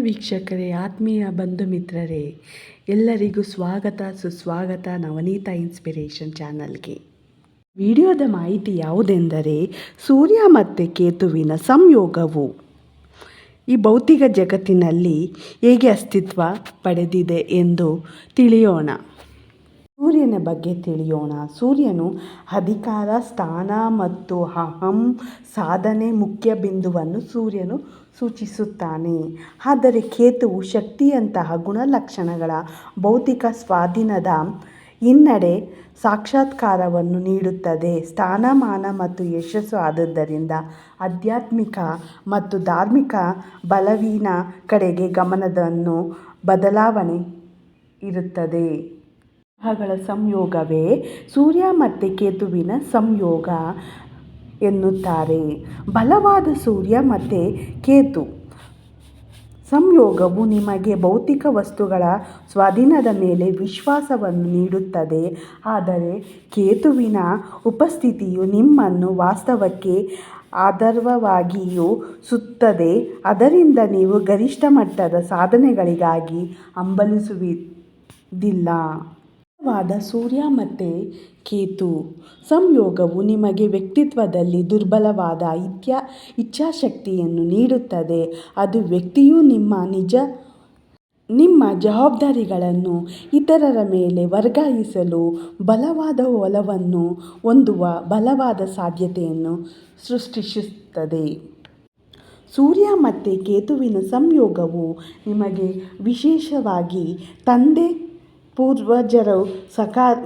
ವೀಕ್ಷಕರೇ, ಆತ್ಮೀಯ ಬಂಧು ಮಿತ್ರರೇ, ಎಲ್ಲರಿಗೂ ಸ್ವಾಗತ, ಸುಸ್ವಾಗತ ನವನೀತ ಇನ್ಸ್ಪಿರೇಷನ್ ಚಾನಲ್ಗೆ. ವಿಡಿಯೋದ ಮಾಹಿತಿ ಯಾವುದೆಂದರೆ, ಸೂರ್ಯ ಮತ್ತು ಕೇತುವಿನ ಸಂಯೋಗವು. ಈ ಭೌತಿಕ ಜಗತ್ತಿನಲ್ಲಿ ಹೇಗೆ ಅಸ್ತಿತ್ವ ಪಡೆದಿದೆ ಎಂದು ತಿಳಿಯೋಣ. ಸೂರ್ಯನ ಬಗ್ಗೆ ತಿಳಿಯೋಣ. ಸೂರ್ಯನು ಅಧಿಕಾರ, ಸ್ಥಾನ ಮತ್ತು ಅಹಂ ಸಾಧನೆ ಮುಖ್ಯ ಬಿಂದುವನ್ನು ಸೂರ್ಯನು ಸೂಚಿಸುತ್ತಾನೆ. ಆದರೆ ಕೇತುವು ಶಕ್ತಿಯಂತಹ ಗುಣಲಕ್ಷಣಗಳ ಭೌತಿಕ ಸ್ವಾಧೀನದ ಹಿನ್ನಡೆ ಸಾಕ್ಷಾತ್ಕಾರವನ್ನು ನೀಡುತ್ತದೆ. ಸ್ಥಾನಮಾನ ಮತ್ತು ಯಶಸ್ಸು ಆದುದರಿಂದ ಆಧ್ಯಾತ್ಮಿಕ ಮತ್ತು ಧಾರ್ಮಿಕ ಬಲವೀನ ಕಡೆಗೆ ಗಮನವನ್ನು ಬದಲಾವಣೆ ಇರುತ್ತದೆ. ಗ್ರಹಗಳ ಸಂಯೋಗವೇ ಸೂರ್ಯ ಮತ್ತು ಕೇತುವಿನ ಸಂಯೋಗ ಎನ್ನುತ್ತಾರೆ. ಬಲವಾದ ಸೂರ್ಯ ಮತ್ತು ಕೇತು. ಸಂಯೋಗವು ನಿಮಗೆ ಭೌತಿಕ ವಸ್ತುಗಳ ಸ್ವಾಧೀನದ ಮೇಲೆ ವಿಶ್ವಾಸವನ್ನು ನೀಡುತ್ತದೆ. ಆದರೆ ಕೇತುವಿನ ಉಪಸ್ಥಿತಿಯು ನಿಮ್ಮನ್ನು ವಾಸ್ತವಕ್ಕೆ ಆಧರ್ವವಾಗಿಯೂ ಸುತ್ತದೆ. ಅದರಿಂದ ನೀವು ಗರಿಷ್ಠ ಮಟ್ಟದ ಸಾಧನೆಗಳಿಗಾಗಿ ಹಂಬಲಿಸುವುದಿಲ್ಲ. ಬಲವಾದ ಸೂರ್ಯ ಮತ್ತು ಕೇತು. ಸಂಯೋಗವು ನಿಮಗೆ ವ್ಯಕ್ತಿತ್ವದಲ್ಲಿ ದುರ್ಬಲವಾದ ಇತ್ಯಾ, ಇಚ್ಛಾಶಕ್ತಿಯನ್ನು ನೀಡುತ್ತದೆ. ಅದು ವ್ಯಕ್ತಿಯು ನಿಮ್ಮ ನಿಜ, ನಿಮ್ಮ ಜವಾಬ್ದಾರಿಗಳನ್ನು ಇತರರ ಮೇಲೆ ವರ್ಗಾಯಿಸಲು ಬಲವಾದ ಒಲವನ್ನು ಹೊಂದುವ ಬಲವಾದ ಸಾಧ್ಯತೆಯನ್ನು ಸೃಷ್ಟಿಸುತ್ತದೆ. ಸೂರ್ಯ ಮತ್ತು ಕೇತುವಿನ ಸಂಯೋಗವು ನಿಮಗೆ ವಿಶೇಷವಾಗಿ ತಂದೆ ಪೂರ್ವಜರು ಸಕಾರ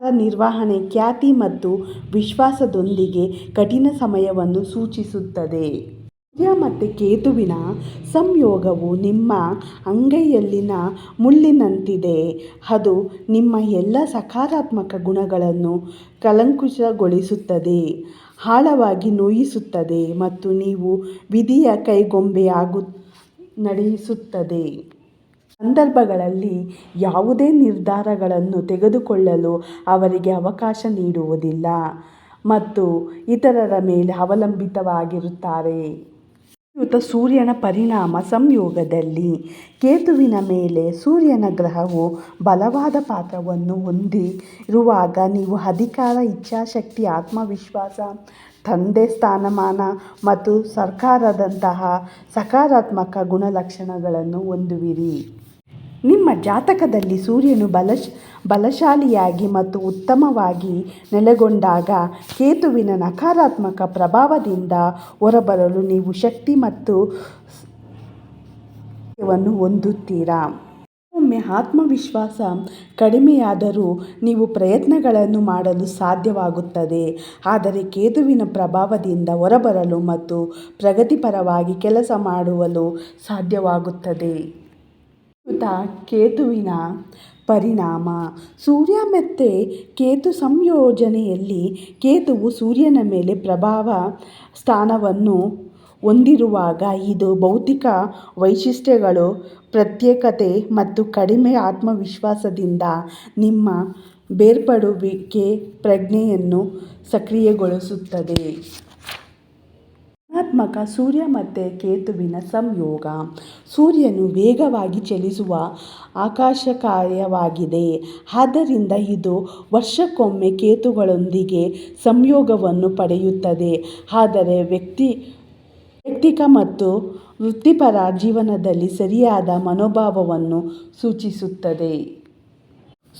ನಿರ್ವಹಣೆ, ಖ್ಯಾತಿ ಮತ್ತು ವಿಶ್ವಾಸದೊಂದಿಗೆ ಕಠಿಣ ಸಮಯವನ್ನು ಸೂಚಿಸುತ್ತದೆ. ಸೂರ್ಯ ಮತ್ತು ಕೇತುವಿನ ಸಂಯೋಗವು ನಿಮ್ಮ ಅಂಗೈಯಲ್ಲಿನ ಮುಳ್ಳಿನಂತಿದೆ. ಅದು ನಿಮ್ಮ ಎಲ್ಲ ಸಕಾರಾತ್ಮಕ ಗುಣಗಳನ್ನು ಕಲಂಕುಶಗೊಳಿಸುತ್ತದೆ, ಆಳವಾಗಿ ನೋಯಿಸುತ್ತದೆ ಮತ್ತು ನೀವು ವಿಧಿಯ ಕೈಗೊಂಬೆಯಾಗು ನಡೆಸುತ್ತದೆ. ಸಂದರ್ಭಗಳಲ್ಲಿ ಯಾವುದೇ ನಿರ್ಧಾರಗಳನ್ನು ತೆಗೆದುಕೊಳ್ಳಲು ಅವರಿಗೆ ಅವಕಾಶ ನೀಡುವುದಿಲ್ಲ ಮತ್ತು ಇತರರ ಮೇಲೆ ಅವಲಂಬಿತವಾಗಿರುತ್ತಾರೆ. ಯುತ ಸೂರ್ಯನ ಪರಿಣಾಮ ಸಂಯೋಗದಲ್ಲಿ ಕೇತುವಿನ ಮೇಲೆ ಸೂರ್ಯನ ಗ್ರಹವು ಬಲವಾದ ಪಾತ್ರವನ್ನು ಹೊಂದಿರುವಾಗ ನೀವು ಅಧಿಕಾರ, ಇಚ್ಛಾಶಕ್ತಿ, ಆತ್ಮವಿಶ್ವಾಸ, ತಂದೆ ಸ್ಥಾನಮಾನ ಮತ್ತು ಸರ್ಕಾರದಂತಹ ಸಕಾರಾತ್ಮಕ ಗುಣಲಕ್ಷಣಗಳನ್ನು ಹೊಂದುವಿರಿ. ನಿಮ್ಮ ಜಾತಕದಲ್ಲಿ ಸೂರ್ಯನು ಬಲಶ್, ಬಲಶಾಲಿಯಾಗಿ ಮತ್ತು ಉತ್ತಮವಾಗಿ ನೆಲೆಗೊಂಡಾಗ ಕೇತುವಿನ ನಕಾರಾತ್ಮಕ ಪ್ರಭಾವದಿಂದ ಹೊರಬರಲು ನೀವು ಶಕ್ತಿ ಮತ್ತು ಹೊಂದುತ್ತೀರಾ? ಒಮ್ಮೆ ಆತ್ಮವಿಶ್ವಾಸ ಕಡಿಮೆಯಾದರೂ ನೀವು ಪ್ರಯತ್ನಗಳನ್ನು ಮಾಡಲು ಸಾಧ್ಯವಾಗುತ್ತದೆ. ಆದರೆ ಕೇತುವಿನ ಪ್ರಭಾವದಿಂದ ಹೊರಬರಲು ಮತ್ತು ಪ್ರಗತಿಪರವಾಗಿ ಕೆಲಸ ಮಾಡಲು ಸಾಧ್ಯವಾಗುತ್ತದೆ. ಯುತ ಕೇತುವಿನ ಪರಿಣಾಮ. ಸೂರ್ಯ ಮತ್ತು ಕೇತು ಸಂಯೋಜನೆಯಲ್ಲಿ ಕೇತುವು ಸೂರ್ಯನ ಮೇಲೆ ಪ್ರಭಾವ ಸ್ಥಾನವನ್ನು ಹೊಂದಿರುವಾಗ ಇದು ಭೌತಿಕ ವೈಶಿಷ್ಟ್ಯಗಳು, ಪ್ರತ್ಯೇಕತೆ ಮತ್ತು ಕಡಿಮೆ ಆತ್ಮವಿಶ್ವಾಸದಿಂದ ನಿಮ್ಮ ಬೇರ್ಪಡುವಿಕೆ ಪ್ರಜ್ಞೆಯನ್ನು ಸಕ್ರಿಯಗೊಳಿಸುತ್ತದೆ. ಋಣಾತ್ಮಕ ಸೂರ್ಯ ಮತ್ತು ಕೇತುವಿನ ಸಂಯೋಗ. ಸೂರ್ಯನು ವೇಗವಾಗಿ ಚಲಿಸುವ ಆಕಾಶಕಾಯವಾಗಿದೆ ಆದ್ದರಿಂದ ಇದು ವರ್ಷಕ್ಕೊಮ್ಮೆ ಕೇತುಗಳೊಂದಿಗೆ ಸಂಯೋಗವನ್ನು ಪಡೆಯುತ್ತದೆ. ಆದರೆ ವ್ಯಕ್ತಿ, ವ್ಯಕ್ತಿಕ ಮತ್ತು ವೃತ್ತಿಪರ ಜೀವನದಲ್ಲಿ ಸರಿಯಾದ ಮನೋಭಾವವನ್ನು ಸೂಚಿಸುತ್ತದೆ.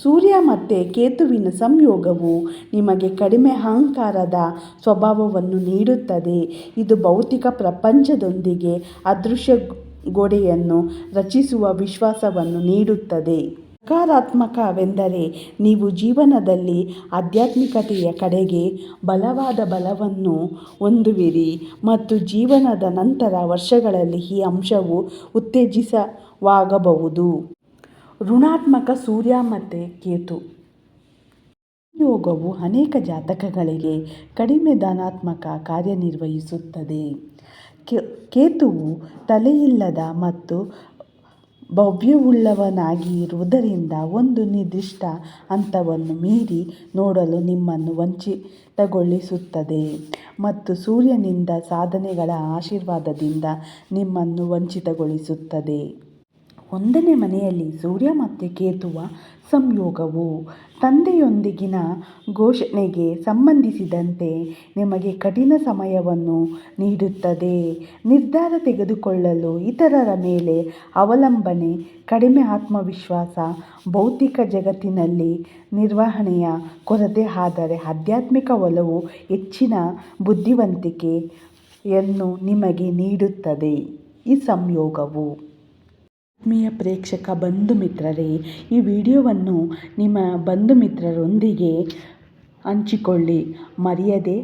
ಸೂರ್ಯ ಮತ್ತು ಕೇತುವಿನ ಸಂಯೋಗವು ನಿಮಗೆ ಕಡಿಮೆ ಅಹಂಕಾರದ ಸ್ವಭಾವವನ್ನು ನೀಡುತ್ತದೆ. ಇದು ಭೌತಿಕ ಪ್ರಪಂಚದೊಂದಿಗೆ ಅದೃಶ್ಯ ಗೋಡೆಯನ್ನು ರಚಿಸುವ ವಿಶ್ವಾಸವನ್ನು ನೀಡುತ್ತದೆ. ಸಕಾರಾತ್ಮಕವೆಂದರೆ ನೀವು ಜೀವನದಲ್ಲಿ ಆಧ್ಯಾತ್ಮಿಕತೆಯ ಕಡೆಗೆ ಬಲವಾದ ಬಲವನ್ನು ಹೊಂದುವಿರಿ ಮತ್ತು ಜೀವನದ ನಂತರ ವರ್ಷಗಳಲ್ಲಿ ಈ ಅಂಶವು ಉತ್ತೇಜಿತವಾಗಬಹುದು ಋಣಾತ್ಮಕ ಸೂರ್ಯ ಮತ್ತು ಕೇತು. ಯೋಗವು ಅನೇಕ ಜಾತಕಗಳಿಗೆ ಕಡಿಮೆ ಧನಾತ್ಮಕ ಕಾರ್ಯನಿರ್ವಹಿಸುತ್ತದೆ. ಕೇತುವು ತಲೆಯಿಲ್ಲದ ಮತ್ತು ಭವ್ಯವುಳ್ಳವನಾಗಿ ಇರುವುದರಿಂದ ಒಂದು ನಿರ್ದಿಷ್ಟ ಹಂತವನ್ನು ಮೀರಿ ನೋಡಲು ನಿಮ್ಮನ್ನು ವಂಚಿತಗೊಳಿಸುತ್ತದೆ ಮತ್ತು ಸೂರ್ಯನಿಂದ ಸಾಧನೆಗಳ ಆಶೀರ್ವಾದದಿಂದ ನಿಮ್ಮನ್ನು ವಂಚಿತಗೊಳಿಸುತ್ತದೆ. ಒಂದನೇ ಮನೆಯಲ್ಲಿ ಸೂರ್ಯ ಮತ್ತು ಕೇತುವ ಸಂಯೋಗವು ತಂದೆಯೊಂದಿಗಿನ ಘೋಷಣೆಗೆ ಸಂಬಂಧಿಸಿದಂತೆ ನಿಮಗೆ ಕಠಿಣ ಸಮಯವನ್ನು ನೀಡುತ್ತದೆ. ನಿರ್ಧಾರ ತೆಗೆದುಕೊಳ್ಳಲು ಇತರರ ಮೇಲೆ ಅವಲಂಬನೆ, ಕಡಿಮೆ ಆತ್ಮವಿಶ್ವಾಸ, ಭೌತಿಕ ಜಗತ್ತಿನಲ್ಲಿ ನಿರ್ವಹಣೆಯ ಕೊರತೆ ಆದರೆ ಆಧ್ಯಾತ್ಮಿಕ ಒಲವು ಹೆಚ್ಚಿನ ಬುದ್ಧಿವಂತಿಕೆಯನ್ನು ನಿಮಗೆ ನೀಡುತ್ತದೆ. ಈ ಸಂಯೋಗವು ಆತ್ಮೀಯ ಪ್ರೇಕ್ಷಕ ಬಂಧು ಮಿತ್ರರೇ, ಈ ವಿಡಿಯೋವನ್ನು ನಿಮ್ಮ ಬಂಧು ಮಿತ್ರರೊಂದಿಗೆ ಹಂಚಿಕೊಳ್ಳಿ. ಮರೆಯದೆ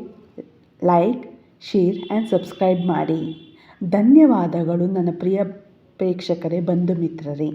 ಲೈಕ್, ಶೇರ್ ಆ್ಯಂಡ್ ಸಬ್ಸ್ಕ್ರೈಬ್ ಮಾಡಿ. ಧನ್ಯವಾದಗಳು ನನ್ನ ಪ್ರಿಯ ಪ್ರೇಕ್ಷಕರೇ, ಬಂಧು ಮಿತ್ರರೇ.